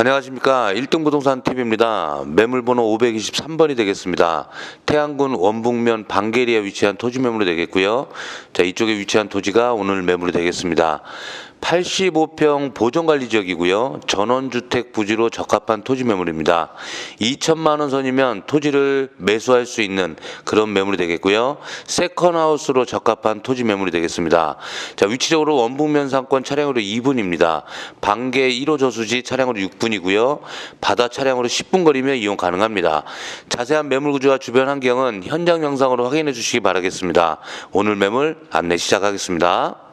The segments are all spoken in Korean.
안녕하십니까. 1등 부동산 TV입니다. 매물번호 523번이 되겠습니다. 태안군 원북면 방계리에 위치한 토지 매물이 되겠고요. 자, 이쪽에 위치한 토지가 오늘 매물이 되겠습니다. 85평 보존관리 지역이고요. 전원주택 부지로 적합한 토지 매물입니다. 2천만 원 선이면 토지를 매수할 수 있는 그런 매물이 되겠고요. 세컨하우스로 적합한 토지 매물이 되겠습니다. 자, 위치적으로 원북면 상권 차량으로 2분입니다. 방계 1호 저수지 차량으로 6분이고요. 바다 차량으로 10분 거리면 이용 가능합니다. 자세한 매물 구조와 주변 환경은 현장 영상으로 확인해 주시기 바라겠습니다. 오늘 매물 안내 시작하겠습니다.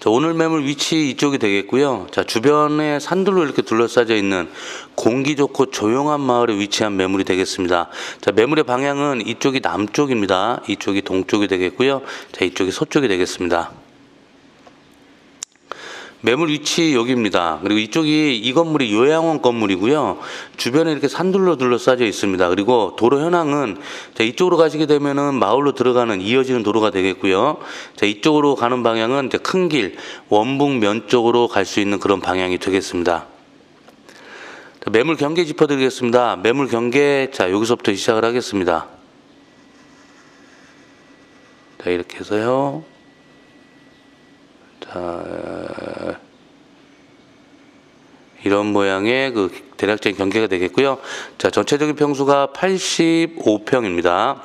자, 오늘 매물 위치 이쪽이 되겠고요. 자, 주변에 산들로 이렇게 둘러싸여 있는 공기 좋고 조용한 마을에 위치한 매물이 되겠습니다. 자, 매물의 방향은 이쪽이 남쪽입니다. 이쪽이 동쪽이 되겠고요. 자, 이쪽이 서쪽이 되겠습니다. 매물 위치 여기입니다. 그리고 이쪽이 이 건물이 요양원 건물이고요. 주변에 이렇게 산들로 둘러싸여 있습니다. 그리고 도로 현황은 자, 이쪽으로 가시게 되면은 마을로 들어가는 이어지는 도로가 되겠고요. 자, 이쪽으로 가는 방향은 이제 큰 길, 원북면 쪽으로 갈 수 있는 그런 방향이 되겠습니다. 자, 매물 경계 짚어드리겠습니다. 매물 경계, 자, 여기서부터 시작을 하겠습니다. 자, 이렇게 해서요. 자, 이런 모양의 그 대략적인 경계가 되겠고요. 자, 전체적인 평수가 85평입니다.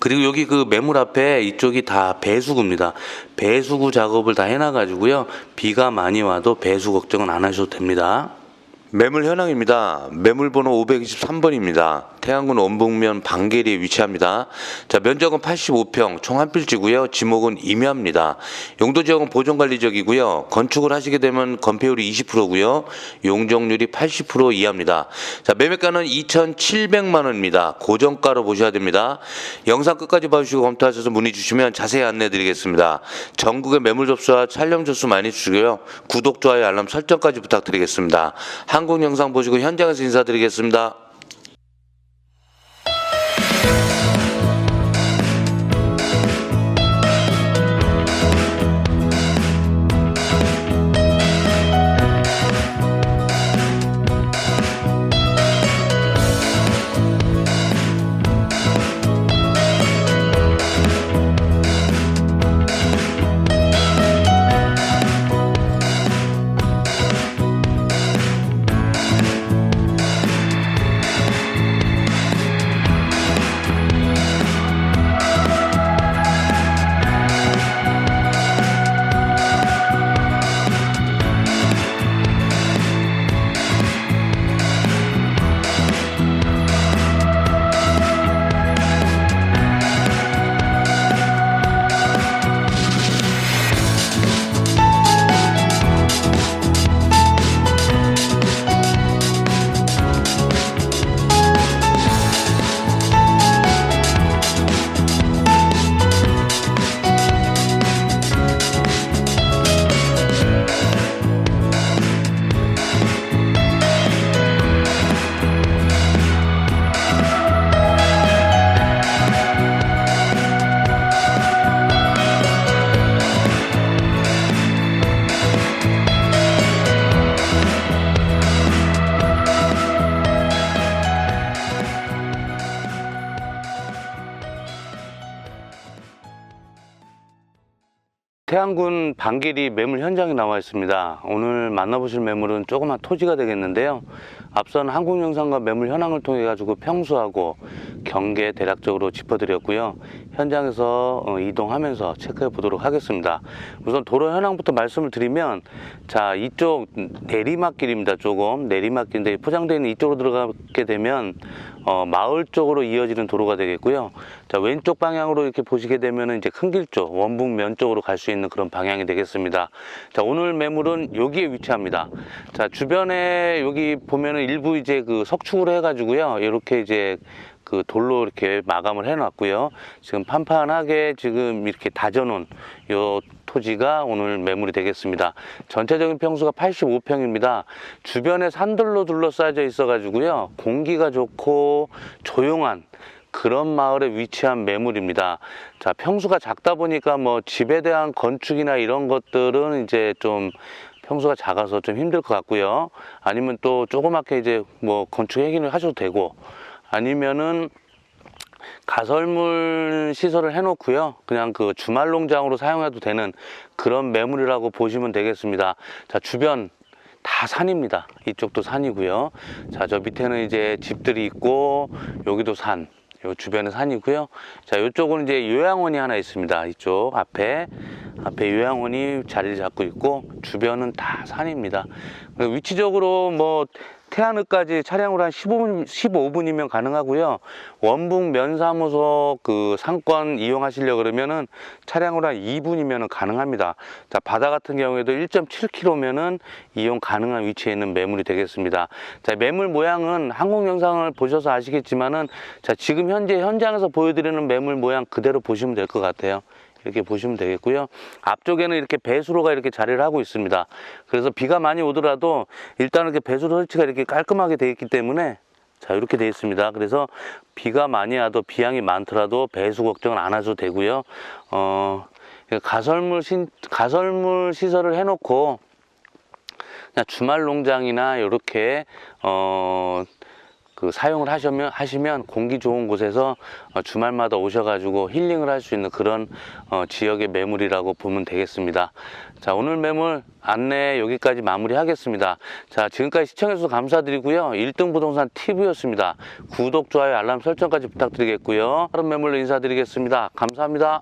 그리고 여기 그 매물 앞에 이쪽이 다 배수구입니다. 배수구 작업을 다 해놔가지고요. 비가 많이 와도 배수 걱정은 안 하셔도 됩니다. 매물 현황입니다. 매물 번호 523번입니다. 태안군 원북면 방계리에 위치합니다. 자, 면적은 85평, 총 한 필지고요. 지목은 임야입니다. 용도 지역은 보존관리 지역이고요. 건축을 하시게 되면 건폐율이 20%고요. 용적률이 80% 이하입니다. 자, 매매가는 2,700만 원입니다. 고정가로 보셔야 됩니다. 영상 끝까지 봐주시고 검토하셔서 문의 주시면 자세히 안내 드리겠습니다. 전국의 매물 접수와 촬영 접수 많이 주시고요. 구독, 좋아요, 알람 설정까지 부탁드리겠습니다. 한국 영상 보시고 현장에서 인사드리겠습니다. 태안군 방길이 매물 현장에 나와 있습니다. 오늘 만나보실 매물은 조그만 토지가 되겠는데요. 앞선 한국영상과 매물 현황을 통해 가지고 평수하고 경계 대략적으로 짚어드렸고요. 현장에서 어, 이동하면서 체크해 보도록 하겠습니다. 우선 도로 현황부터 말씀을 드리면 자 이쪽 내리막길입니다. 조금 내리막길인데 포장되어 있는 이쪽으로 들어가게 되면 어, 마을 쪽으로 이어지는 도로가 되겠고요. 자, 왼쪽 방향으로 이렇게 보시게 되면은 이제 큰길 쪽, 원북면 쪽으로 갈 수 있는 그런 방향이 되겠습니다. 자, 오늘 매물은 여기에 위치합니다. 자, 주변에 여기 보면은 일부 이제 그 석축으로 해가지고요. 이렇게 이제 그 돌로 이렇게 마감을 해놨고요. 지금 판판하게 지금 이렇게 다져놓은 요 토지가 오늘 매물이 되겠습니다. 전체적인 평수가 85평입니다. 주변에 산들로 둘러싸여 있어가지고요. 공기가 좋고 조용한 그런 마을에 위치한 매물입니다. 자, 평수가 작다 보니까 뭐 집에 대한 건축이나 이런 것들은 이제 좀 평수가 작아서 좀 힘들 것 같고요. 아니면 또 조그맣게 이제 뭐 건축 해기를 하셔도 되고 아니면은 가설물 시설을 해놓고요. 그냥 그 주말 농장으로 사용해도 되는 그런 매물이라고 보시면 되겠습니다. 자, 주변 다 산입니다. 이쪽도 산이고요. 자, 저 밑에는 이제 집들이 있고 여기도 산. 요 주변은 산이고요. 자, 이쪽은 이제 요양원이 하나 있습니다. 이쪽 앞에 앞에 요양원이 자리를 잡고 있고 주변은 다 산입니다. 위치적으로 뭐 태안읍까지 차량으로 한 15분, 15분이면 가능하고요. 원북 면사무소 그 상권 이용하시려 그러면은 차량으로 한 2분이면 가능합니다. 자, 바다 같은 경우에도 1.7km면은 이용 가능한 위치에 있는 매물이 되겠습니다. 자, 매물 모양은 한국 영상을 보셔서 아시겠지만은 자, 지금 현재 현장에서 보여드리는 매물 모양 그대로 보시면 될 것 같아요. 이렇게 보시면 되겠고요. 앞쪽에는 이렇게 배수로가 이렇게 자리를 하고 있습니다. 그래서 비가 많이 오더라도 일단 이렇게 배수로 설치가 이렇게 깔끔하게 되어 있기 때문에 자 이렇게 되어 있습니다. 그래서 비가 많이 와도 비양이 많더라도 배수 걱정은 안 하셔도 되고요. 어 가설물 신 가설물 시설을 해놓고 주말 농장이나 이렇게 어. 그 사용을 하시면 하시면 공기 좋은 곳에서 어, 주말마다 오셔가지고 힐링을 할 수 있는 그런 어, 지역의 매물이라고 보면 되겠습니다. 자 오늘 매물 안내 여기까지 마무리하겠습니다. 자 지금까지 시청해주셔서 감사드리고요. 1등 부동산 TV였습니다. 구독 좋아요 알람 설정까지 부탁드리겠고요. 다른 매물로 인사드리겠습니다. 감사합니다.